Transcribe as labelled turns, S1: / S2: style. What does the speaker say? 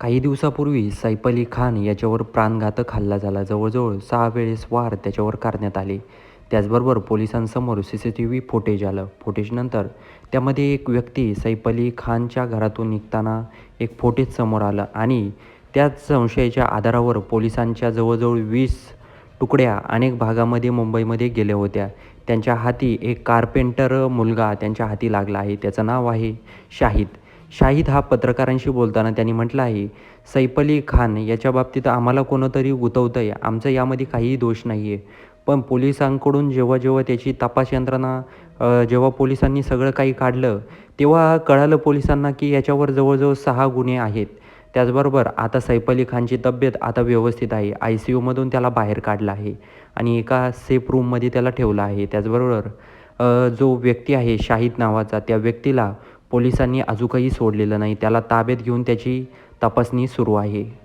S1: काही दिवसापूर्वी सैफ अली खान याच्यावर प्राणघातक हल्ला झाला. जवळजवळ सहा वेळेस वार त्याच्यावर करण्यात आले. त्याचबरोबर पोलिसांसमोर C C T V footage आलं. फुटेजनंतर त्यामध्ये एक व्यक्ती सैफ अली खानच्या घरातून निघताना एक फुटेज समोर आलं आणि त्याच संशयाच्या आधारावर पोलिसांच्या जवळजवळ वीस तुकड्या अनेक भागामध्ये मुंबईमध्ये गेल्या होत्या. त्यांच्या हाती एक कार्पेंटर मुलगा त्यांच्या हाती लागला आहे. त्याचं नाव आहे शाहिद. शाहिद हा पत्रकारांशी बोलताना त्यांनी म्हटलं आहे सैफ अली खान याच्या बाबतीत आम्हाला कोणतरी गुतवतं आहे आमचं यामध्ये काहीही दोष नाही आहे पण पोलिसांकडून जेव्हा जेव्हा त्याची तपास यंत्रणा जेव्हा पोलिसांनी सगळं काही काढलं तेव्हा कळालं पोलिसांना की याच्यावर जवळजवळ सहा गुन्हे आहेत. त्याचबरोबर आता सैफ अली खानची तब्येत आता व्यवस्थित आहे. आय सी यूमधून त्याला बाहेर काढलं आहे आणि एका सेफ रूममध्ये त्याला ठेवलं आहे. त्याचबरोबर जो व्यक्ती आहे शाहिद नावाचा त्या व्यक्तीला पोलिसांनी अजूकही सोडलेलं नाही. त्याला ताब्यात घेऊन त्याची तपासणी सुरू आहे.